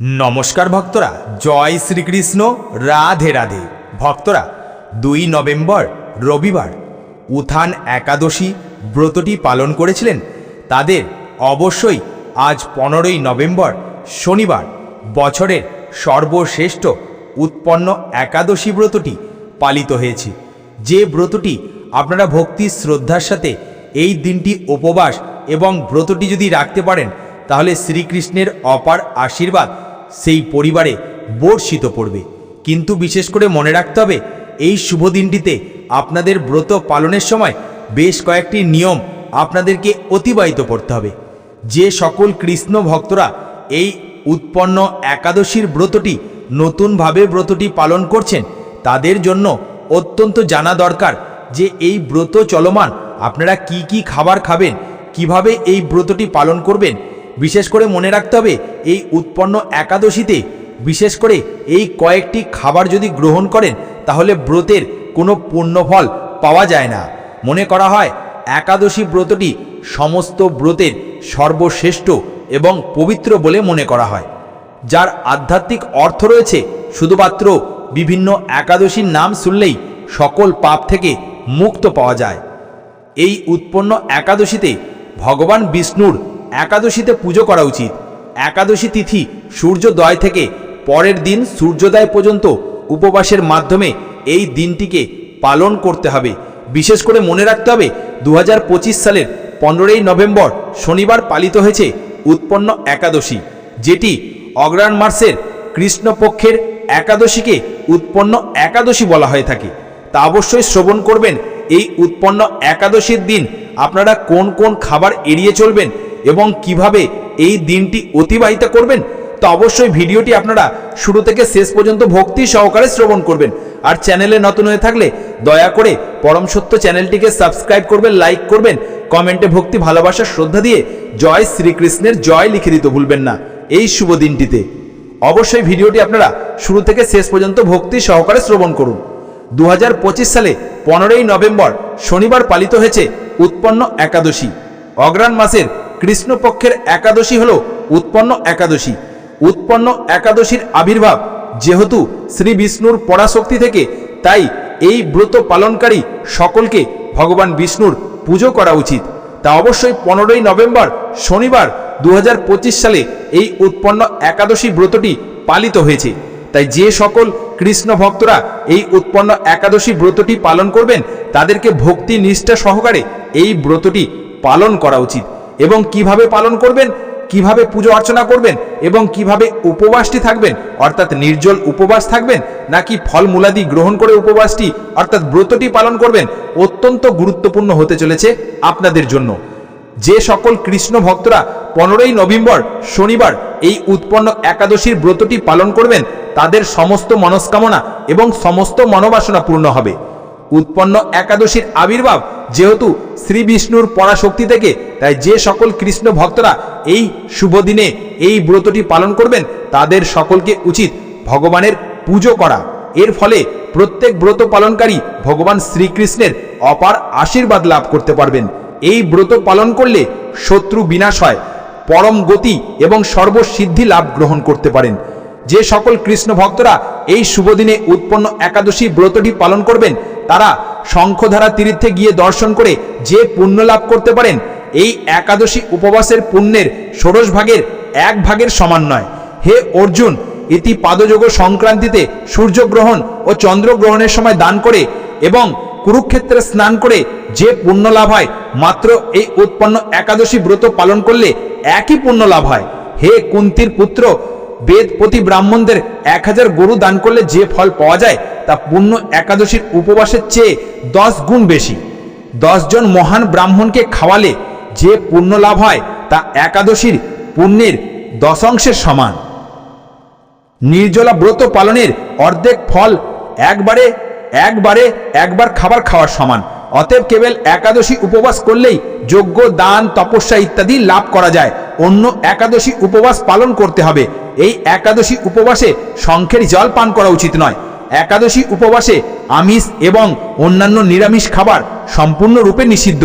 নমস্কার ভক্তরা, জয় শ্রীকৃষ্ণ, রাধে রাধে। ভক্তরা, দুই নভেম্বর, রবিবার, উত্থান একাদশী ব্রতটি পালন করেছিলেন। তাদের অবশ্যই আজ পনেরোই নভেম্বর, শনিবার, বছরের সর্বশ্রেষ্ঠ উৎপন্ন একাদশী ব্রতটি পালিত হয়েছে। যে ব্রতটি আপনারা ভক্তি শ্রদ্ধার সাথে এই দিনটি উপবাস এবং ব্রতটি যদি রাখতে পারেন, তাহলে শ্রীকৃষ্ণের অপার আশীর্বাদ সেই পরিবারে বর্ষিত পড়বে। কিন্তু বিশেষ করে মনে রাখতে হবে, এই শুভ দিনটিতে আপনাদের ব্রত পালনের সময় বেশ কয়েকটি নিয়ম আপনাদেরকে অতিবাহিত করতে হবে। যে সকল কৃষ্ণ ভক্তরা এই উৎপন্ন একাদশীর ব্রতটি, নতুনভাবে ব্রতটি পালন করছেন, তাদের জন্য অত্যন্ত জানা দরকার যে এই ব্রত চলমান আপনারা কি কি খাবার খাবেন, কীভাবে এই ব্রতটি পালন করবেন বিশেষ করে মনে রাখতে হবে, এই উৎপন্ন একাদশীতে বিশেষ করে এই কয়েকটি খাবার যদি গ্রহণ করেন, তাহলে ব্রতের কোনো পুণ্যফল পাওয়া যায় না। মনে করা হয়, একাদশী ব্রতটি সমস্ত ব্রতের সর্বশ্রেষ্ঠ এবং পবিত্র বলে মনে করা হয়। যার আধ্যাত্মিক অর্থ রয়েছে, শুধুমাত্র বিভিন্ন একাদশীর নাম শুনলেই সকল পাপ থেকে মুক্ত পাওয়া যায়। এই উৎপন্ন একাদশীতে ভগবান বিষ্ণুর একাদশীতে পুজো করা উচিত। একাদশী তিথি সূর্যোদয় থেকে পরের দিন সূর্যোদয় পর্যন্ত উপবাসের মাধ্যমে এই দিনটিকে পালন করতে হবে। বিশেষ করে মনে রাখতে হবে দু হাজার পঁচিশ সালের পনেরোই নভেম্বর শনিবার পালিত হয়েছে উৎপন্ন একাদশী, যেটি অগ্রাণ মাসের কৃষ্ণপক্ষের একাদশীকে উৎপন্ন একাদশী বলা হয়ে থাকে। তা অবশ্যই শ্রবণ করবেন। এই উৎপন্ন একাদশীর দিন আপনারা কোন কোন খাবার এড়িয়ে চলবেন এবং কীভাবে এই দিনটি অতিবাহিত করবেন, তো অবশ্যই ভিডিওটি আপনারা শুরু থেকে শেষ পর্যন্ত ভক্তি সহকারে শ্রবণ করবেন। আর চ্যানেলে নতুন হয়ে থাকলে দয়া করে পরম সত্য চ্যানেলটিকে সাবস্ক্রাইব করবেন, লাইক করবেন, কমেন্টে ভক্তি, ভালোবাসা, শ্রদ্ধা দিয়ে জয় শ্রীকৃষ্ণের জয় লিখে দিতে ভুলবেন না। এই শুভ দিনটিতে অবশ্যই ভিডিওটি আপনারা শুরু থেকে শেষ পর্যন্ত ভক্তি সহকারে শ্রবণ করুন। দু হাজার পঁচিশ সালে পনেরোই নভেম্বর শনিবার পালিত হয়েছে উৎপন্ন একাদশী। অগ্রাণ মাসের কৃষ্ণপক্ষের একাদশী হল উৎপন্ন একাদশী। উৎপন্ন একাদশীর আবির্ভাব যেহেতু শ্রী বিষ্ণুর পরাশক্তি থেকে, তাই এই ব্রত পালনকারী সকলকে ভগবান বিষ্ণুর পুজো করা উচিত। তা অবশ্যই পনেরোই নভেম্বর শনিবার দু হাজার পঁচিশ সালে এই উৎপন্ন একাদশী ব্রতটি পালিত হয়েছে। তাই যে সকল কৃষ্ণ ভক্তরা এই উৎপন্ন একাদশী ব্রতটি পালন করবেন, তাদেরকে ভক্তি নিষ্ঠা সহকারে এই ব্রতটি পালন করা উচিত। এবং কীভাবে পালন করবেন, কীভাবে পুজো অর্চনা করবেন এবং কীভাবে উপবাসটি থাকবেন, অর্থাৎ নির্জল উপবাস থাকবেন, নাকি ফলমূলাদি গ্রহণ করে উপবাসটি, অর্থাৎ ব্রতটি পালন করবেন, অত্যন্ত গুরুত্বপূর্ণ হতে চলেছে আপনাদের জন্য। যে সকল কৃষ্ণ ভক্তরা পনেরোই নভেম্বর, শনিবার এই উৎপন্ন একাদশীর ব্রতটি পালন করবেন, তাদের সমস্ত মনস্কামনা এবং সমস্ত মনোবাসনা পূর্ণ হবে। উৎপন্ন একাদশীর আবির্ভাব যেহেতু শ্রী বিষ্ণুর পরাশক্তি থেকে, তাই যে সকল কৃষ্ণ ভক্তরা এই শুভ দিনে এই ব্রতটি পালন করবেন, তাদের সকলকে উচিত ভগবানের পুজো করা। এর ফলে প্রত্যেক ব্রত পালনকারী ভগবান শ্রীকৃষ্ণের অপার আশীর্বাদ লাভ করতে পারবেন। এই ব্রত পালন করলে শত্রু বিনাশ হয়, পরম গতি এবং সর্বসিদ্ধি লাভ গ্রহণ করতে পারেন। যে সকল কৃষ্ণ ভক্তরা এই শুভদিনে উৎপন্ন একাদশী ব্রতটি পালন করবেন তারা শঙ্খধারা তীর্থে গিয়ে দর্শন করে যে পুণ্য লাভ করতে পারেন, এই একাদশী উপবাসের পুণ্যের ষোড়শ ভাগের এক ভাগের সমান নয়। হে অর্জুন, ইতি পাদযোগ সংক্রান্তিতে সূর্যগ্রহণ ও চন্দ্রগ্রহণের সময় দান করে এবং কুরুক্ষেত্রে স্নান করে যে পুণ্য লাভ হয়, মাত্র এই উৎপন্ন একাদশী ব্রত পালন করলে একই পুণ্য লাভ হয়। হে কুন্তির পুত্র বেদপতি ব্রাহ্মণদের এক হাজার গরু দান করলে যে ফল পাওয়া যায়, তা পুণ্য একাদশীর উপবাসের চেয়ে দশ গুণ বেশি। জন মহান ব্রাহ্মণকে খাওয়ালে যে পুণ্য লাভ হয়, তা একাদশীর পুণ্যের দশাংশের সমান। নির্জলা ব্রত পালনের অর্ধেক ফল একবারে একবারে, একবার খাবার খাওয়ার সমান। অতএব কেবল একাদশী উপবাস করলেই যোগ্য, দান, তপস্যা ইত্যাদি লাভ করা যায়। অন্য একাদশী উপবাস পালন করতে হবে। এই একাদশী উপবাসে শঙ্খের জল পান করা উচিত নয়। একাদশী উপবাসে আমিষ এবং অন্যান্য নিরামিষ খাবার সম্পূর্ণরূপে নিষিদ্ধ।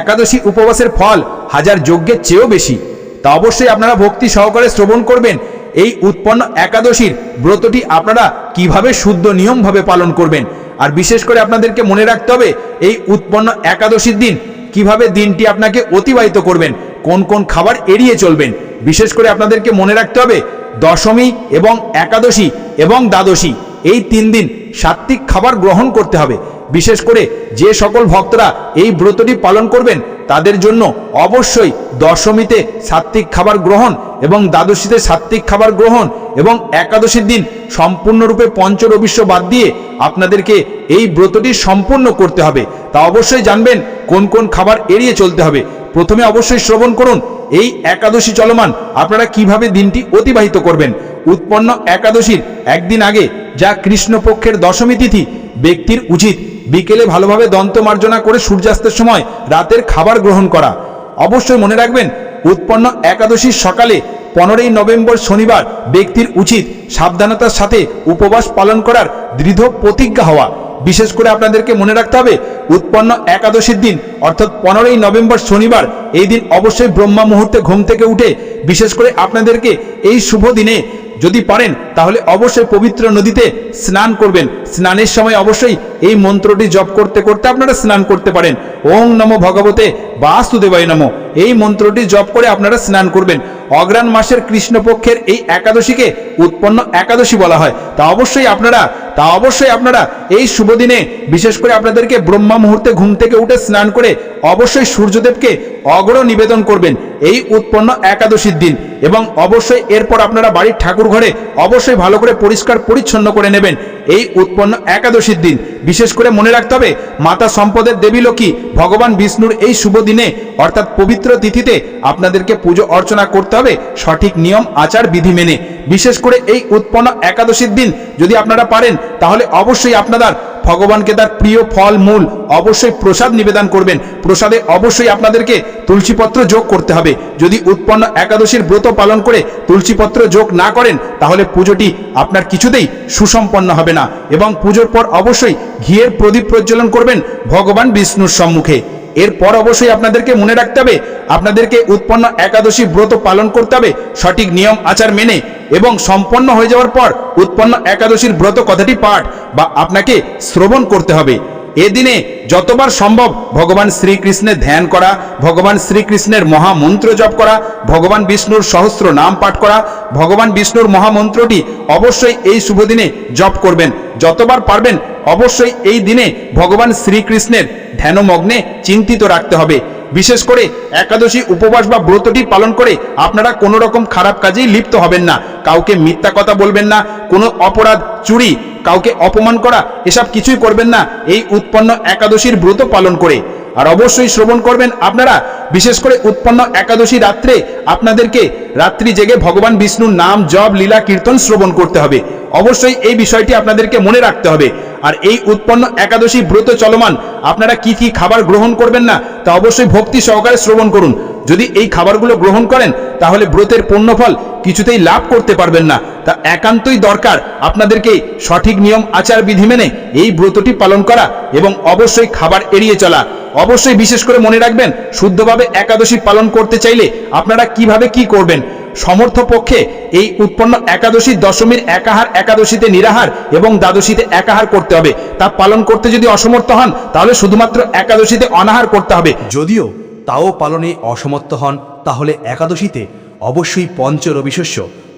একাদশী উপবাসের ফল হাজার যজ্ঞের চেয়েও বেশি। তা অবশ্যই আপনারা ভক্তি সহকারে শ্রবণ করবেন। এই উৎপন্ন একাদশীর ব্রতটি আপনারা কীভাবে শুদ্ধ নিয়মভাবে পালন করবেন? আর বিশেষ করে আপনাদেরকে মনে রাখতে হবে, এই উৎপন্ন একাদশীর দিন কীভাবে দিনটি আপনাকে অতিবাহিত করবেন, কোন কোন খাবার এড়িয়ে চলবেন? বিশেষ করে আপনাদেরকে মনে রাখতে হবে, দশমী এবং একাদশী এবং দ্বাদশী, এই তিন দিন সাত্বিক খাবার গ্রহণ করতে হবে। বিশেষ করে যে সকল ভক্তরা এই ব্রতটি পালন করবেন, তাদের জন্য অবশ্যই দশমীতে সাত্বিক খাবার গ্রহণ এবং দ্বাদশীতে সাত্বিক খাবার গ্রহণ এবং একাদশীর দিন সম্পূর্ণরূপে পঞ্চরবিশ্ব বাদ দিয়ে আপনাদেরকে এই ব্রতটি সম্পূর্ণ করতে হবে। তা অবশ্যই জানবেন, কোন কোন খাবার এড়িয়ে চলতে হবে। প্রথমে অবশ্যই শ্রবণ করুন এই একাদশী চলমান। আপনারা কীভাবে দিনটি অতিবাহিত করবেন? উৎপন্ন একাদশীর একদিন আগে যা কৃষ্ণপক্ষের দশমী তিথি, ব্যক্তির উচিত বিকেলে ভালোভাবে দন্তমার্জনা করে সূর্যাস্তের সময় রাতের খাবার গ্রহণ করা। অবশ্যই মনে রাখবেন, উৎপন্ন একাদশীর সকালে পনেরোই নভেম্বর শনিবার ব্যক্তির উচিত সাবধানতার সাথে উপবাস পালন করার দৃঢ় প্রতিজ্ঞা হওয়া। বিশেষ করে আপনাদেরকে মনে রাখতে হবে, উৎপন্ন একাদশীর দিন, অর্থাৎ পনেরোই নভেম্বর শনিবার, এই দিন অবশ্যই ব্রহ্মা মুহূর্তে ঘুম থেকে উঠে, বিশেষ করে আপনাদেরকে এই শুভ দিনে যদি পারেন, তাহলে অবশ্যই পবিত্র নদীতে স্নান করবেন। স্নানের সময় অবশ্যই এই মন্ত্রটি জপ করতে করতে আপনারা স্নান করতে পারেন। ওং নমো ভগবতে বাস্তুদেবায় নমো। এই মন্ত্রটি জপ করে আপনারা স্নান করবেন। অগ্রাণ মাসের কৃষ্ণপক্ষের এই একাদশীকে উৎপন্ন একাদশী বলা হয়। তা অবশ্যই আপনারা, তা অবশ্যই আপনারা এই শুভ দিনে বিশেষ করে আপনাদেরকে ব্রহ্মা মুহূর্তে ঘুম থেকে উঠে স্নান করে অবশ্যই সূর্যদেবকে অগ্র নিবেদন করবেন এই উৎপন্ন একাদশীর দিন এবং অবশ্যই এরপর আপনারা বাড়ির ঠাকুর ঘরে অবশ্যই ভালো করে পরিষ্কার পরিচ্ছন্ন করে নেবেন। এই উৎপন্ন একাদশীর দিন। বিশেষ করে মনে রাখতে হবে, মাতা সম্পদের দেবী লক্ষ্মী, ভগবান বিষ্ণুর এই শুভ দিনে, অর্থাৎ পবিত্র তিথিতে আপনাদেরকে পুজো অর্চনা করতে হবে সঠিক নিয়ম, আচার, বিধি মেনে। বিশেষ করে এই উৎপন্ন একাদশীর দিন যদি আপনারা পারেন, তাহলে অবশ্যই আপনাদের ভগবানকে তার প্রিয় ফল, মূল অবশ্যই প্রসাদ নিবেদন করবেন। প্রসাদে অবশ্যই আপনাদেরকে তুলসীপত্র যোগ করতে হবে। যদি উৎপন্ন একাদশীর ব্রত পালন করে তুলসীপত্র যোগ না করেন, তাহলে পুজোটি আপনার কিছুতেই সুসম্পন্ন হবে না এবং পুজোর পর অবশ্যই ঘিয়ের প্রদীপ প্রজ্বলন করবেন ভগবান বিষ্ণুর সম্মুখে। এরপর অবশ্যই আপনাদেরকে মনে রাখতে হবে, আপনাদেরকে উৎপন্ন একাদশী ব্রত পালন করতে হবে। সঠিক নিয়ম, আচার মেনে এবং সম্পন্ন হয়ে যাওয়ার পর উৎপন্ন একাদশীর ব্রত কথাটি পাঠ বা আপনাকে শ্রবণ করতে হবে। এদিনে যতবার সম্ভব ভগবান শ্রীকৃষ্ণের ধ্যান করা, ভগবান শ্রীকৃষ্ণের মহামন্ত্র জপ করা, ভগবান বিষ্ণুর সহস্র নাম পাঠ করা, ভগবান বিষ্ণুর মহামন্ত্রটি অবশ্যই এই শুভ দিনে জপ করবেন। যতবার পারবেন অবশ্যই এই দিনে ভগবান শ্রীকৃষ্ণের ধ্যানমগ্নে চিন্তিত রাখতে হবে। বিশেষ করে একাদশী উপবাস বা ব্রতটি পালন করে আপনারা কোনো রকম খারাপ কাজেই লিপ্ত হবেন না। কাউকে মিথ্যা কথা বলবেন না, কোনো অপরাধ, চুরি, কাউকে অপমান করা, এসব কিছুই করবেন না। এই উৎপন্ন একাদশীর ব্রত পালন করে। আর অবশ্যই শ্রবণ করবেন আপনারা। বিশেষ করে উৎপন্ন একাদশী রাত্রে আপনাদেরকে রাত্রি জেগে ভগবান বিষ্ণুর নাম, জপ, লীলা, কীর্তন শ্রবণ করতে হবে। অবশ্যই এই বিষয়টি আপনাদেরকে মনে রাখতে হবে। আর এই উৎপন্ন একাদশী ব্রত চলমান, আপনারা কি কি খাবার গ্রহণ করবেন না, তা অবশ্যই ভক্তি সহকারে শ্রবণ করুন। যদি এই খাবারগুলো গ্রহণ করেন, তাহলে ব্রতের পুণ্যফল কিছুতেই লাভ করতে পারবেন না। তা একান্তই দরকার আপনাদেরকে সঠিক নিয়ম, আচার, বিধি মেনে এই ব্রতটি পালন করা এবং অবশ্যই খাবার এড়িয়ে চলা। অবশ্যই বিশেষ করে মনে রাখবেন, শুদ্ধভাবে একাদশী পালন করতে চাইলে আপনারা কীভাবে কি করবেন? সমর্থ পক্ষে এই উৎপন্ন একাদশী দশমীর একাহার একাদশীতে নিরাহার এবং দ্বাদশীতে একাহার করতে হবে। তা পালন করতে যদি অসমর্থ হন, তাহলে শুধুমাত্র একাদশীতে অনাহার করতে হবে। যদিও তাও পালনে অসমর্থ হন, তাহলে একাদশীতে অবশ্যই পঞ্চ রবিশস্য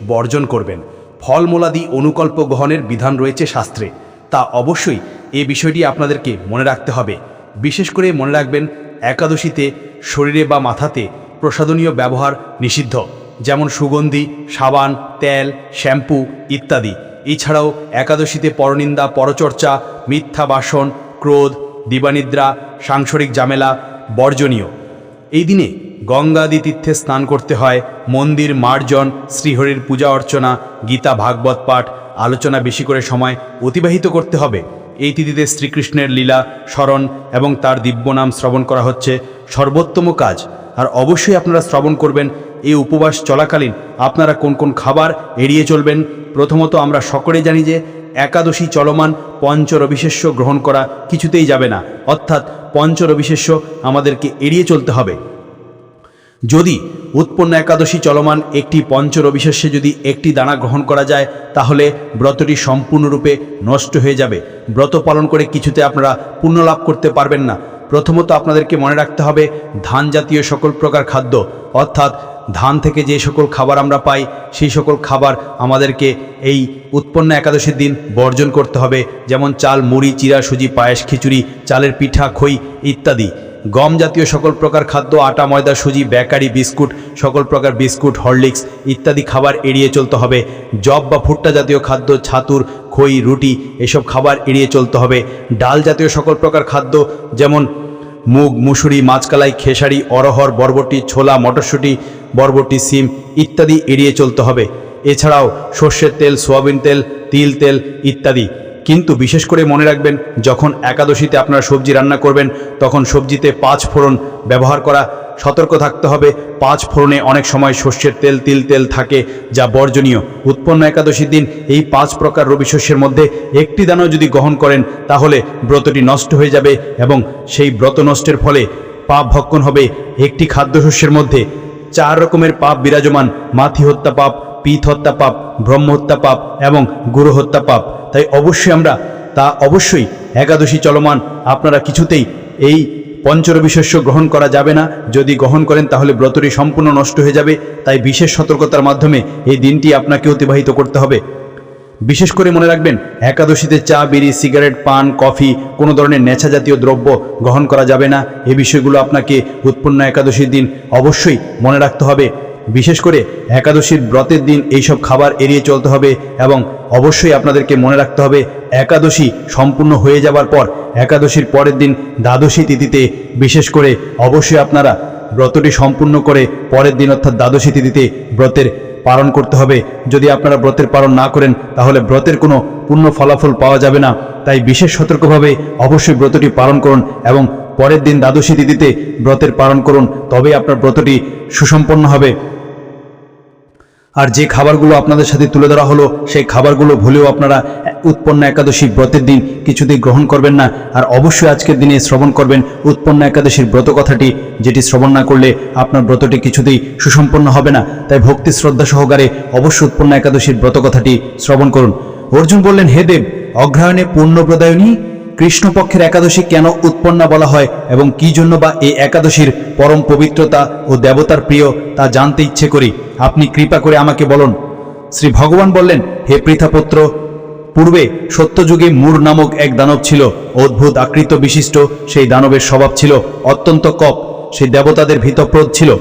বর্জন করবেন। ফলমূলাদি অনুকল্প গ্রহণের বিধান রয়েছে শাস্ত্রে। তা অবশ্যই এ বিষয়টি আপনাদেরকে মনে রাখতে হবে। বিশেষ করে মনে রাখবেন, একাদশীতে শরীরে বা মাথাতে প্রসাদনীয় ব্যবহার নিষিদ্ধ। যেমন সুগন্ধি, সাবান, তেল, শ্যাম্পু ইত্যাদি। এছাড়াও একাদশীতে পরনিন্দা, পরচর্চা, মিথ্যা বাসন, ক্রোধ, দিবানিদ্রা, সাংসারিক জামেলা বর্জনীয়। এই দিনে গঙ্গাদি তীর্থে স্নান করতে হয় মন্দির, মার্জন, শ্রীহরির পূজা অর্চনা, গীতা, ভাগবত পাঠ, আলোচনা বেশি করে সময় অতিবাহিত করতে হবে। এই তিথিতে শ্রীকৃষ্ণের লীলা, স্মরণ এবং তার দিব্য নাম শ্রবণ করা হচ্ছে সর্বোত্তম কাজ। আর অবশ্যই আপনারা শ্রবণ করবেন এই উপবাস চলাকালীন আপনারা কোন কোন খাবার এড়িয়ে চলবেন? প্রথমত আমরা সকলে জানি যে একাদশী চলমান পঞ্চরবিশেষ্য গ্রহণ করা কিছুতেই যাবে না। অর্থাৎ পঞ্চরবিশেষ্য আমাদেরকে এড়িয়ে চলতে হবে। যদি উৎপন্ন একাদশী চলমান একটি পঞ্চরবিশেষে যদি একটি দানা গ্রহণ করা যায়, তাহলে ব্রতটি সম্পূর্ণরূপে নষ্ট হয়ে যাবে। ব্রত পালন করে কিছুতে আপনারা পুণ্য লাভ করতে পারবেন না। প্রথমত আপনাদেরকে মনে রাখতে হবে, ধান জাতীয় সকল প্রকার খাদ্য, অর্থাৎ ধান থেকে যে সকল খাবার আমরা পাই, সেই সকল খাবার আমাদেরকে এই উৎপন্ন একাদশীর দিন বর্জন করতে হবে, যেমন চাল, মুড়ি, চিরা, সুজি, পায়েস, খিচুড়ি, চালের পিঠা, খই ইত্যাদি। গম জাতীয় সকল প্রকার খাদ্য, আটা, ময়দা, সুজি, বেকারি, বিস্কুট, সকল প্রকার বিস্কুট, হরলিক্স ইত্যাদি খাবার এড়িয়ে চলতে হবে। জব বা ভুট্টা জাতীয় খাদ্য, ছাতুর, খই, রুটি, এসব খাবার এড়িয়ে চলতে হবে। ডাল জাতীয় সকল প্রকার খাদ্য, যেমন মুগ, মুসুরি, মাছকালাই, খেসারি অরহর বরবটি, ছোলা, মটরশুঁটি, বরবটি, সিম ইত্যাদি এড়িয়ে চলতে হবে। এছাড়াও সর্ষের তেল, সোয়াবিন তেল, তিল তেল ইত্যাদি। কিন্তু বিশেষ করে মনে রাখবেন, যখন একাদশীতে আপনারা সবজি রান্না করবেন, তখন সবজিতে পাঁচ ফোড়ন ব্যবহার করা, সতর্ক থাকতে হবে। পাঁচ ফোড়নে অনেক সময় সর্ষের তেল, তিল তেল থাকে, যা বর্জনীয়। উৎপন্ন একাদশীর দিন এই পাঁচ প্রকার রবি শস্যের মধ্যে একটি দানাও যদি গ্রহণ করেন, তাহলে ব্রতটি নষ্ট হয়ে যাবে এবং সেই ব্রত নষ্টের ফলে পাপ ভক্ষণ হবে। একটি খাদ্যশস্যের মধ্যে চার রকমের পাপ বিরাজমান মাথি হত্যা পাপ পিত হত্যা পাপ ব্রহ্ম হত্যা পাপ এবং গুরু হত্যা পাপ। তাই অবশ্যই আমরা তা অবশ্যই একাদশী চলমান আপনারা কিছুতেই এই পঞ্চরবি শস্য গ্রহণ করা যাবে না। যদি গ্রহণ করেন তাহলে ব্রতটি সম্পূর্ণ নষ্ট হয়ে যাবে। তাই বিশেষ সতর্কতার মাধ্যমে এই দিনটি আপনাকে অতিবাহিত করতে হবে। বিশেষ করে মনে রাখবেন, একাদশীতে চা, বিড়ি, সিগারেট, পান, কফি, কোনো ধরনের নেশা জাতীয় দ্রব্য গ্রহণ করা যাবে না। এ বিষয়গুলো আপনাকে উৎপন্ন একাদশীর দিন অবশ্যই মনে রাখতে হবে। বিশেষ করে একাদশীর ব্রতের দিন এইসব খাবার এড়িয়ে চলতে হবে এবং অবশ্যই আপনাদেরকে মনে রাখতে হবে, একাদশী সম্পূর্ণ হয়ে যাবার পর, একাদশীর পরের দিন দ্বাদশী তিথিতে বিশেষ করে অবশ্যই আপনারা ব্রতটি সম্পূর্ণ করে পরের দিন অর্থাৎ দ্বাদশী তিথিতে ব্রতের পালন করতে হবে। যদি আপনারা ব্রতের পালন না করেন, তাহলে ব্রতের কোনো পূর্ণ ফলাফল পাওয়া যাবে না। তাই বিশেষ সতর্কভাবে অবশ্যই ব্রতটি পালন করুন এবং পরের দিন দ্বাদশী তিথিতে ব্রতের পালন করুন। তবেই আপনার ব্রতটি সুসম্পন্ন হবে। আর যে খাবারগুলো আপনাদের সাথে তুলে ধরা হলো, সেই খাবারগুলো ভুলেও আপনারা উৎপন্ন একাদশী ব্রতের দিন কিছুতেই গ্রহণ করবেন না। আর অবশ্যই আজকের দিনে শ্রবণ করবেন উৎপন্ন একাদশীর ব্রত কথাটি, যেটি শ্রবণ না করলে আপনার ব্রতটি কিছুতেই সুসম্পন্ন হবে না। তাই ভক্তি শ্রদ্ধা সহকারে অবশ্যই উৎপন্ন একাদশীর ব্রত কথাটি শ্রবণ করুন। অর্জুন বললেন, হে দেব, অগ্রহায়ণে পূর্ণপ্রদায়নী কৃষ্ণপক্ষের একাদশী কেন উৎপন্না বলা হয় এবং কি জন্য বা এই একাদশীর পরম পবিত্রতা ও দেবতার প্রিয় তা জানতে ইচ্ছে করি। আপনি কৃপা করে আমাকে বলুন। শ্রী ভগবান বললেন, হে পৃথাপুত্র, পূর্বে সত্যযুগে মূর নামক এক দানব ছিল। অদ্ভুত আকৃত বিশিষ্ট সেই দানবের স্বভাব ছিল অত্যন্ত কপ। সেই দেবতাদের ভীতপ্রদ ছিল।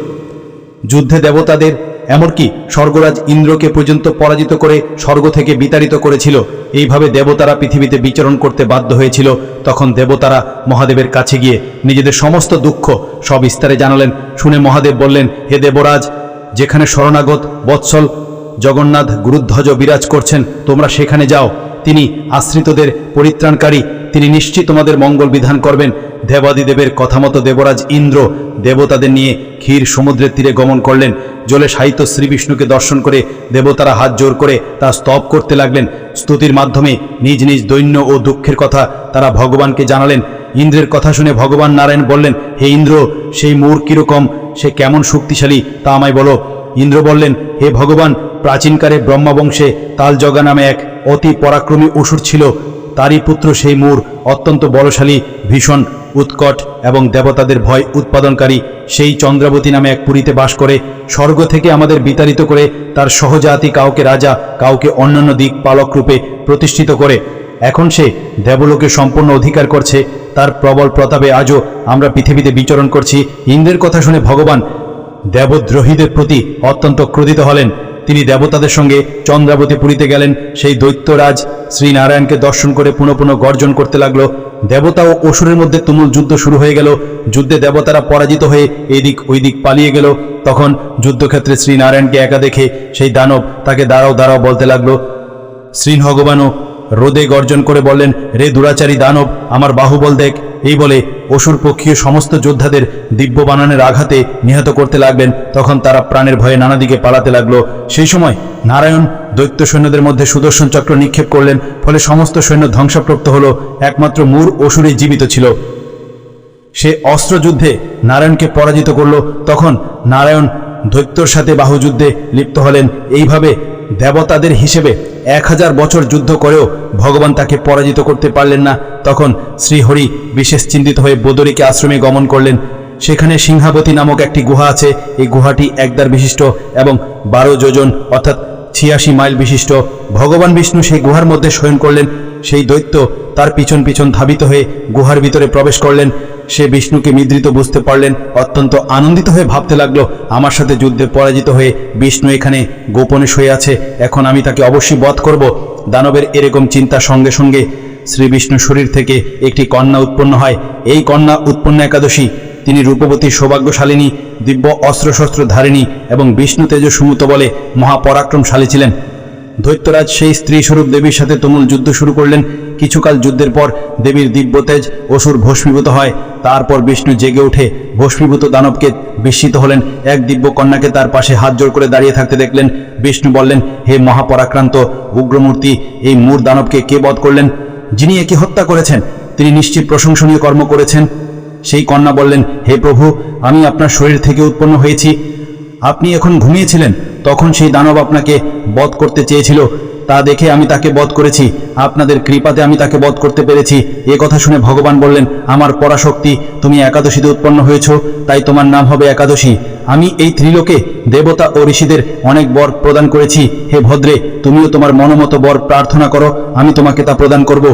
যুদ্ধে দেবতাদের এমনকি স্বর্গরাজ ইন্দ্রকে পর্যন্ত পরাজিত করে স্বর্গ থেকে বিতাড়িত করেছিল। এইভাবে দেবতারা পৃথিবীতে বিচরণ করতে বাধ্য হয়েছিল। তখন দেবতারা মহাদেবের কাছে গিয়ে নিজেদের সমস্ত দুঃখ সব বিস্তারে জানালেন। শুনে মহাদেব বললেন, হে দেবরাজ, যেখানে শরণাগত বৎসল জগন্নাথ গুরুধ্বজ বিরাজ করছেন, তোমরা সেখানে যাও। তিনি আশ্রিতদের পরিত্রাণকারী। তিনি নিশ্চিত তোমাদের মঙ্গল বিধান করবেন। দেবাদিদেবের কথা মতো দেবরাজ ইন্দ্র দেবতাদের নিয়ে ক্ষীর সমুদ্রের তীরে গমন করলেন। জলে সাহিত্য শ্রী বিষ্ণুকে দর্শন করে দেবতারা হাত জোর করে তা স্তব করতে লাগলেন। স্তুতির মাধ্যমে নিজ নিজ দৈন্য ও দুঃখের কথা তারা ভগবানকে জানালেন। ইন্দ্রের কথা শুনে ভগবান নারায়ণ বললেন, হে ইন্দ্র, সেই মূর কীরকম? সে কেমন শক্তিশালী? তা আমায় বলো। ইন্দ্র বললেন, হে ভগবান, প্রাচীনকালে ব্রহ্মবংশে তালজগা নামে এক অতি পরাক্রমী অসুর ছিল। তারই পুত্র সেই মূর, অত্যন্ত বলশালী, ভীষণ, উৎকট এবং দেবতাদের ভয় উৎপাদনকারী। সেই চন্দ্রাবতী নামে এক পুরীতে বাস করে, স্বর্গ থেকে আমাদের বিতাড়িত করে তার সহজাতি কাউকে রাজা, কাউকে অন্যান্য দিক পালক রূপে প্রতিষ্ঠিত করে। এখন সে দেবলোকে সম্পূর্ণ অধিকার করছে। তার প্রবল প্রতাপে আজও আমরা পৃথিবীতে বিচরণ করছি। ইন্দ্রের কথা শুনে ভগবান দেবদ্রোহীদের প্রতি অত্যন্ত ক্রোধিত হলেন। তিনি দেবতাদের সঙ্গে চন্দ্রাবতী পুরীতে গেলেন। সেই দৈত্যরাজ শ্রীনারায়ণকে দর্শন করে পুনঃ পুনঃ গর্জন করতে লাগল। দেবতা ও অসুরের মধ্যে তুমুল যুদ্ধ শুরু হয়ে গেল। যুদ্ধে দেবতারা পরাজিত হয়ে এদিক ওই দিক পালিয়ে গেল। তখন যুদ্ধক্ষেত্রে শ্রীনারায়ণকে একা দেখে সেই দানব তাকে দাঁড়াও দাঁড়াও বলতে লাগল। শ্রী ভগবানও রোদে গর্জন করে বললেন, রে দুরাচারী দানব, আমার বাহুবল দেখ। এই বলে অসুর পক্ষীয় সমস্ত যোদ্ধাদের দিব্য বানানের আঘাতে নিহত করতে লাগলেন। তখন তারা প্রাণের ভয়ে নানা দিকে পালাতে লাগল। সেই সময় নারায়ণ দৈত্য সৈন্যদের মধ্যে সুদর্শন চক্র নিক্ষেপ করলেন, ফলে সমস্ত সৈন্য ধ্বংসপ্রাপ্ত হল। একমাত্র মূর অসুরই জীবিত ছিল। সে অস্ত্রযুদ্ধে নারায়ণকে পরাজিত করল। তখন নারায়ণ দৈত্যর সাথে বাহুযুদ্ধে লিপ্ত হলেন। এইভাবে দেবতাদের হিসেবে এক হাজার বছর যুদ্ধ করেও ভগবান তাকে পরাজিত করতে পারলেন না। তখন শ্রীহরি বিশেষ চিন্তিত হয়ে বদরিকে আশ্রমে গমন করলেন। সেখানে সিংহাবতী নামক একটি গুহা আছে। এই গুহাটি একদার বিশিষ্ট এবং বারো যোজন অর্থাৎ ছিয়াশি মাইল বিশিষ্ট। ভগবান বিষ্ণু সেই গুহার মধ্যে শয়ন করলেন। সেই দৈত্য তার পিছন পিছন ধাবিত হয়ে গুহার ভিতরে প্রবেশ করলেন। সে বিষ্ণুকে নিদ্রিত বুঝতে পারলেন, অত্যন্ত আনন্দিত হয়ে ভাবতে লাগল, আমার সাথে যুদ্ধে পরাজিত হয়ে বিষ্ণু এখানে গোপনে শুয়ে আছে, এখন আমি তাকে অবশ্যই বধ করব। দানবের এরকম চিন্তা সঙ্গে সঙ্গে শ্রী বিষ্ণু শরীর থেকে একটি কন্যা উৎপন্ন হয়। এই কন্যা উৎপন্ন একাদশী, তিনি রূপবতী সৌভাগ্যশালিনী, দিব্য অস্ত্রশস্ত্র ধারিণী এবং বিষ্ণু তেজ সুমুত বলে মহাপরাক্রমশালী ছিলেন। দৈত্যরাজ সেই স্ত্রী স্বরূপ দেবীর সাথে তুমুল যুদ্ধ শুরু করলেন। কিছুকাল যুদ্ধের পর দেবীর দিব্য তেজ অসুর ভস্মীভূত হয়। তারপর বিষ্ণু জেগে উঠে ভস্মীভূত দানবকে বিস্মিত হলেন। এক দিব্য কন্যাকে তার পাশে হাত জোর করে দাঁড়িয়ে থাকতে দেখলেন। বিষ্ণু বললেন, হে মহাপরাক্রান্ত উগ্রমূর্তি, এই মূর দানবকে কে বধ করলেন? যিনি একে হত্যা করেছেন, তিনি নিশ্চিত প্রশংসনীয় কর্ম করেছেন। সেই কন্যা বললেন, হে প্রভু, আমি আপনার শরীর থেকে উৎপন্ন হয়েছি। আপনি এখন ঘুমিয়েছিলেন, তখন সেই দানব আপনাকে বধ করতে চেয়েছিল। তা দেখে আমি তাকে বধ করেছি, আপনাদের কৃপাতে আমি তাকে বধ করতে পেরেছি। এ কথা শুনে ভগবান বললেন, আমার পরাশক্তি, তুমি একাদশীতে উৎপন্ন হয়েছ, তাই তোমার নাম হবে একাদশী। আমি এই ত্রিলোকে দেবতা ও ঋষিদের অনেক বর প্রদান করেছি। হে ভদ্রে, তুমিও তোমার মনোমতো বর প্রার্থনা করো, আমি তোমাকে তা প্রদান করব।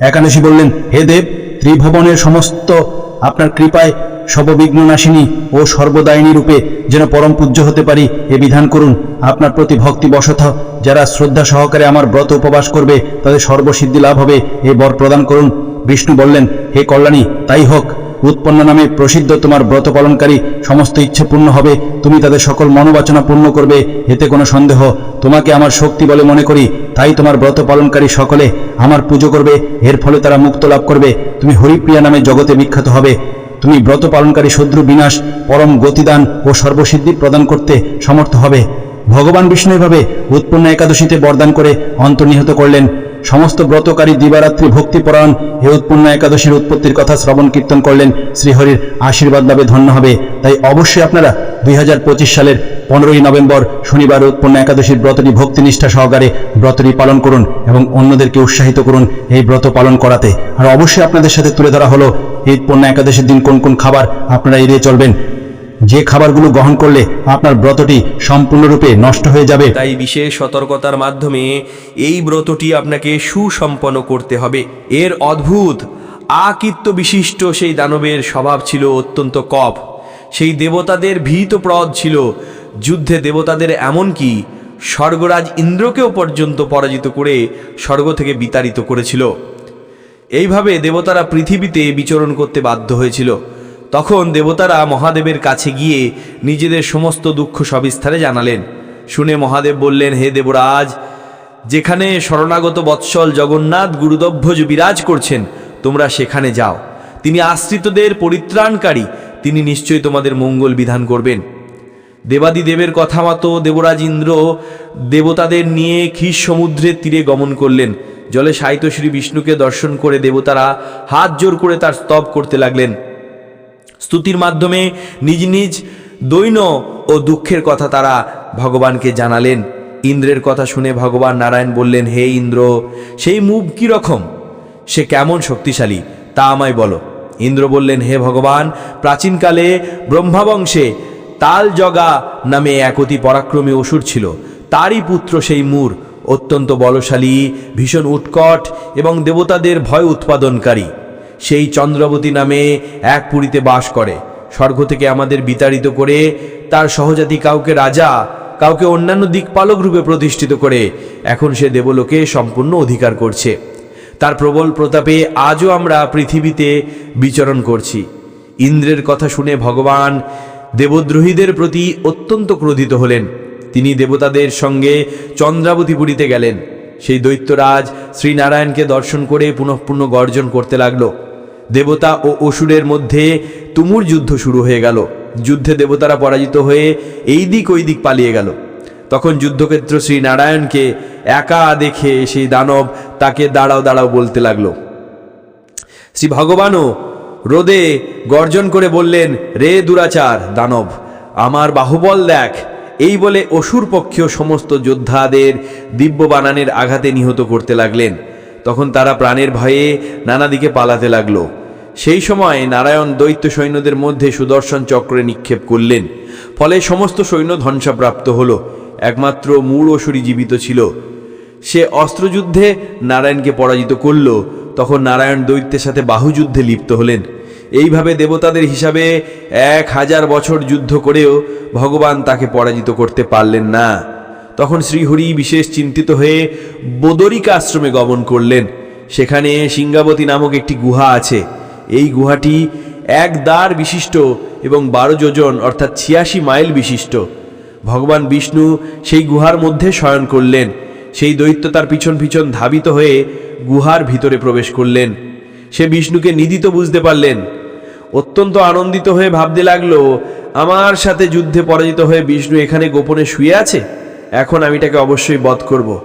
একাদশী বললেন, হে দেব, ত্রিভুবনের সমস্ত আপনার কৃপায় সববিঘ্ন নাশিনী ও সর্বদায়িনী রূপে যেন পরম পূজ্য হতে পারি, এ বিধান করুন। আপনার প্রতি ভক্তি বশত যারা শ্রদ্ধা সহকারে আমার ব্রত উপবাস করবে, তাদের সর্বসিদ্ধি লাভ হবে, এ বর প্রদান করুন। বিষ্ণু বললেন, হে কল্যাণী, তাই হোক। উৎপন্ন নামে প্রসিদ্ধ তোমার ব্রত পালনকারী সমস্ত ইচ্ছে পূর্ণ হবে। তুমি তাদের সকল মনোবাচনা পূর্ণ করবে, এতে কোনো সন্দেহ। তোমাকে আমার শক্তি বলে মনে করি, তাই তোমার ব্রত পালনকারী সকলে আমার পুজো করবে। এর ফলে তারা মুক্ত লাভ করবে। তুমি হরিপ্রিয়া নামে জগতে বিখ্যাত হবে। তুমি ব্রত পালনকারী শত্রু বিনাশ, পরম গতিদান ও সর্বসিদ্ধি প্রদান করতে সমর্থ হবে। ভগবান বিষ্ণু এভাবে উৎপন্ন একাদশীতে বরদান করে অন্তর্নিহত করলেন। সমস্ত ব্রতকারী দিবারাত্রি ভক্তিপরায়ণ হে উৎপন্ন একাদশীর উৎপত্তির কথা শ্রবণ কীর্তন করলেন শ্রীহরির আশীর্বাদ লাভে ধন্য হবে। তাই অবশ্যই আপনারা দুই হাজার পঁচিশ সালের পনেরোই নভেম্বর শনিবার উৎপন্ন একাদশীর ব্রতটি ভক্তিনিষ্ঠা সহকারে ব্রতটি পালন করুন এবং অন্যদেরকে উৎসাহিত করুন এই ব্রত পালন করাতে। আর অবশ্যই আপনাদের সাথে তুলে ধরা হলো এই পণ্য একাদশীর দিন কোন কোন খাবার আপনারা এড়িয়ে চলবেন? যে খাবারগুলো গ্রহণ করলে আপনার ব্রতটি সম্পূর্ণরূপে নষ্ট হয়ে যাবে। তাই বিশেষ সতর্কতার মাধ্যমে এই ব্রতটি আপনাকে সুসম্পন্ন করতে হবে। এর অদ্ভুত, আকৃত্য বিশিষ্ট সেই দানবের স্বভাব ছিল অত্যন্ত কপ। সেই দেবতাদের ভীতপ্রদ ছিল। যুদ্ধে দেবতাদের এমনকি স্বর্গরাজ ইন্দ্রকেও পর্যন্ত পরাজিত করে স্বর্গ থেকে বিতাড়িত করেছিল। এইভাবে দেবতারা পৃথিবীতে বিচরণ করতে বাধ্য হয়েছিল। তখন দেবতারা মহাদেবের কাছে গিয়ে নিজেদের সমস্ত দুঃখ সবিস্তারে জানালেন। শুনে মহাদেব বললেন, হে দেবরাজ, যেখানে শরণাগত বৎসল জগন্নাথ গুরুদভ্যজ বিরাজ করছেন, তোমরা সেখানে যাও। তিনি আশ্রিতদের পরিত্রাণকারী, তিনি নিশ্চয়ই তোমাদের মঙ্গল বিধান করবেন। দেবাদিদেবের কথা মতো দেবরাজ ইন্দ্র দেবতাদের নিয়ে ক্ষীর সমুদ্রের তীরে গমন করলেন। জলে সাহিত্য শ্রী বিষ্ণুকে দর্শন করে দেবতারা হাত জোর করে তার স্তব করতে লাগলেন। স্তুতির মাধ্যমে নিজ নিজ দৈন ও দুঃখের কথা তারা ভগবানকে জানালেন। ইন্দ্রের কথা শুনে ভগবান নারায়ণ বললেন, হে ইন্দ্র, সেই মুভ কী রকম? সে কেমন শক্তিশালী, তা আমায় বলো। ইন্দ্র বললেন, হে ভগবান, প্রাচীনকালে ব্রহ্মাবংশে তাল জগা নামে এক অতি পরাক্রমী অসুর ছিল। তারই পুত্র সেই মূর। অত্যন্ত বলশালী, ভীষণ উৎকট এবং দেবতাদের ভয় উৎপাদনকারী। সেই চন্দ্রবতী নামে এক পুরীতে বাস করে। স্বর্গ থেকে আমাদের বিতাড়িত করে তার সহজাতি কাউকে রাজা, কাউকে অন্যান্য দিকপালক রূপে প্রতিষ্ঠিত করে এখন সে দেবলোকে সম্পূর্ণ অধিকার করছে। তার প্রবল প্রতাপে আজও আমরা পৃথিবীতে বিচরণ করছি। ইন্দ্রের কথা শুনে ভগবান দেবদ্রোহীদের প্রতি অত্যন্ত ক্রোধিত হলেন। তিনি দেবতাদের সঙ্গে চন্দ্রাবতীপুরীতে গেলেন। সেই দৈত্যরাজ শ্রীনারায়ণকে দর্শন করে পুনঃপুণ্য গর্জন করতে লাগল। দেবতা ও অসুরের মধ্যে তুমুর যুদ্ধ শুরু হয়ে গেল। যুদ্ধে দেবতারা পরাজিত হয়ে এই দিক ওই দিক পালিয়ে গেল। তখন যুদ্ধক্ষেত্র শ্রীনারায়ণকে একা দেখে সেই দানব তাকে দাঁড়াও দাঁড়াও বলতে লাগল। শ্রী ভগবানও রোদে গর্জন করে বললেন, রে দুরাচার দানব, আমার বাহুবল দেখ এই বলে অসুর পক্ষীয় সমস্ত যোদ্ধাদের দিব্য বানানের আঘাতে নিহত করতে লাগলেন। তখন তারা প্রাণের ভয়ে নানা দিকে পালাতে লাগল। সেই সময় নারায়ণ দৈত্য সৈন্যদের মধ্যে সুদর্শন চক্রে নিক্ষেপ করলেন। ফলে সমস্ত সৈন্য ধ্বংসাপ্রাপ্ত হল। একমাত্র মূল অসুরী জীবিত ছিল। সে অস্ত্রযুদ্ধে নারায়ণকে পরাজিত করল। তখন নারায়ণ দৈত্যের সাথে বাহুযুদ্ধে লিপ্ত হলেন। এইভাবে দেবতাদের হিসাবে এক হাজার বছর যুদ্ধ করেও ভগবান তাকে পরাজিত করতে পারলেন না। তখন শ্রীহরি বিশেষ চিন্তিত হয়ে বদরিকা আশ্রমে গমন করলেন। সেখানে সিঙ্গাবতী নামক একটি গুহা আছে। এই গুহাটি এক দ্বার বিশিষ্ট এবং বারো যোজন, অর্থাৎ ছিয়াশি মাইল বিশিষ্ট। ভগবান বিষ্ণু সেই গুহার মধ্যে শয়ন করলেন। সেই দৈত্য তার পিছন পিছন ধাবিত হয়ে গুহার ভিতরে প্রবেশ করলেন। সে বিষ্ণুকে নিদিত বুঝতে পারলেন অত্যন্ত আনন্দিত হয়ে ভাবতে লাগল, আমার সাথে যুদ্ধে পরাজিত হয়ে বিষ্ণু এখানে গোপনে শুয়ে আছে? এখন আমি তাকে অবশ্যই বধ করব।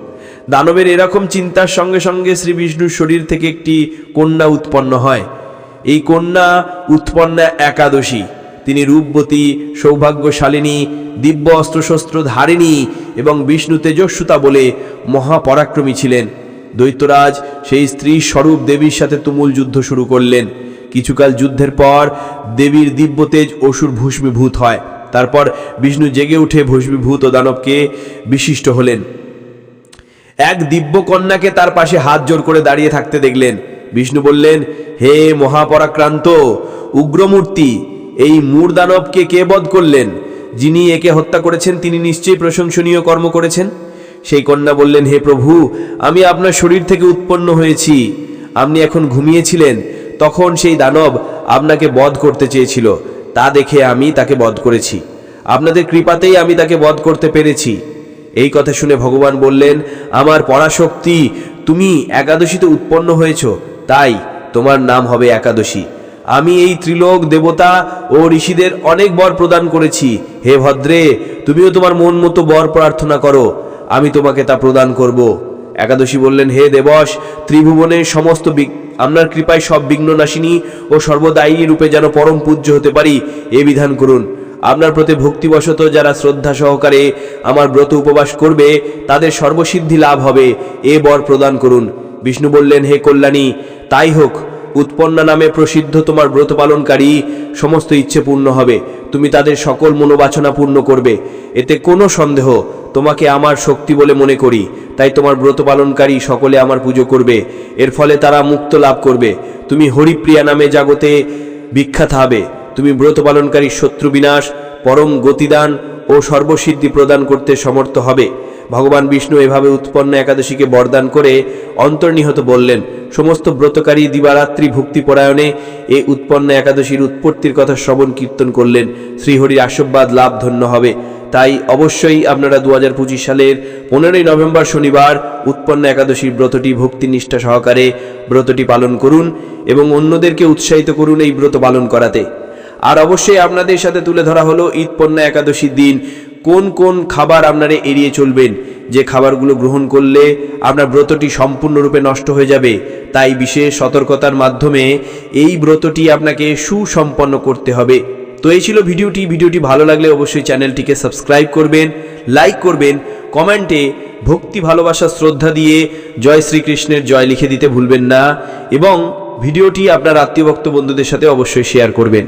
দানবের এরকম চিন্তার সঙ্গে সঙ্গে শ্রী বিষ্ণুর শরীর থেকে একটি কন্যা উৎপন্ন হয়। এই কন্যা উৎপন্না একাদশী। তিনি রূপবতী, সৌভাগ্যশালিনী, দিব্য অস্ত্রশস্ত্র ধারিণী এবং বিষ্ণু তেজস্বতা বলে মহাপরাক্রমী ছিলেন। দৈত্যরাজ সেই স্ত্রী স্বরূপ দেবীর সাথে তুমুল যুদ্ধ শুরু করলেন। কিছুকাল যুদ্ধের পর দেবীর দিব্য তেজ অসুর ভূষ্মীভূত হয়। তারপর বিষ্ণু জেগে উঠে ভূষ্মীভূত ও দানবকে বিশিষ্ট হলেন। এক দিব্য কন্যাকে তার পাশে হাত জোর করে দাঁড়িয়ে থাকতে দেখলেন। বিষ্ণু বললেন, হে মহাপরাক্রান্ত, উগ্রমূর্তি, এই মূর দানবকে কে বধ করলেন? যিনি একে হত্যা করেছেন, তিনি নিশ্চয়ই প্রশংসনীয় কর্ম করেছেন? সেই কন্যা বললেন, হে প্রভু, আমি আপনার শরীর থেকে উৎপন্ন হয়েছি। আপনি এখন ঘুমিয়েছিলেন তখন সেই দানব আপনাকে বধ করতে চেয়েছিল। তা দেখে আমি তাকে বধ করেছি। আপনাদের কৃপাতেই আমি তাকে বধ করতে পেরেছি। এই কথা শুনে ভগবান বললেন, আমার পরাশক্তি, তুমি একাদশীতে উৎপন্ন হয়েছ, তাই তোমার নাম হবে একাদশী। আমি এই ত্রিলোক দেবতা ও ঋষিদের অনেক বর প্রদান করেছি। হে ভদ্রে, তুমিও তোমার মন মতো বর প্রার্থনা করো, আমি তোমাকে তা প্রদান করব। একাদশী বললেন, হে দেবস, ত্রিভুবনের সমস্ত আপনার কৃপায় সব বিঘ্ন নাশিনী ও সর্বদায়ী রূপে যেন পরম পূজ্য হতে পারি, এ বিধান করুন। আপনার প্রতি ভক্তিবশত যারা শ্রদ্ধা সহকারে আমার ব্রত উপবাস করবে, তাদের সর্বসিদ্ধি লাভ হবে, এ বর প্রদান করুন। বিষ্ণু বললেন, হে কল্যাণী, তাই হোক, উৎপন্না নামে প্রসিদ্ধ তোমার ব্রত পালনকারী সমস্ত ইচ্ছে পূর্ণ হবে। তুমি তাদের সকল মনোবাচনা পূর্ণ করবে। এতে কোনো সন্দেহ তোমাকে আমার শক্তি বলে মনে করি, তাই তোমার ব্রত পালনকারী সকলে আমার পুজো করবে, এর ফলে তারা মুক্ত লাভ করবে। তুমি হরিপ্রিয়া নামে জাগতে বিখ্যাত হবে। তুমি ব্রত পালনকারী শত্রু বিনাশ পরম গতিদান ও সর্বসিদ্ধি প্রদান করতে সমর্থ হবে। ভগবান বিষ্ণু এভাবে উৎপন্ন একাদশীকে বরদান করে অন্তর্নিহত বললেন, সমস্ত ব্রতকারী দিবারাত্রি ভক্তিপরায়ণে এ উৎপন্ন একাদশীর উৎপত্তির কথা শ্রবণ কীর্তন করলেন। শ্রীহরির আশীর্বাদ লাভ ধন্য হবে। তাই অবশ্যই আপনারা দু হাজার পঁচিশ সালের পনেরোই নভেম্বর শনিবার উৎপন্ন একাদশীর ব্রতটি ভক্তিনিষ্ঠা সহকারে ব্রতটি পালন করুন এবং অন্যদেরকে উৎসাহিত করুন এই ব্রত পালন করাতে। আর অবশ্যই আপনাদের সাথে তুলে ধরা হলো ঈদ পণ্য একাদশীর দিন। কোন কোন খাবার আপনারা এড়িয়ে চলবেন? যে খাবারগুলো গ্রহণ করলে আপনার ব্রতটি সম্পূর্ণরূপে নষ্ট হয়ে যাবে। তাই বিশেষ সতর্কতার মাধ্যমে এই ব্রতটি আপনাকে সুসম্পন্ন করতে হবে। তো এই ছিল ভিডিওটি। ভিডিওটি ভালো লাগলে অবশ্যই চ্যানেলটিকে সাবস্ক্রাইব করবেন, লাইক করবেন, কমেন্টে ভক্তি, ভালোবাসা, শ্রদ্ধা দিয়ে জয় শ্রীকৃষ্ণের জয় লিখে দিতে ভুলবেন না। এবং ভিডিওটি আপনার আত্মীয়ভক্ত বন্ধুদের সাথে অবশ্যই শেয়ার করবেন।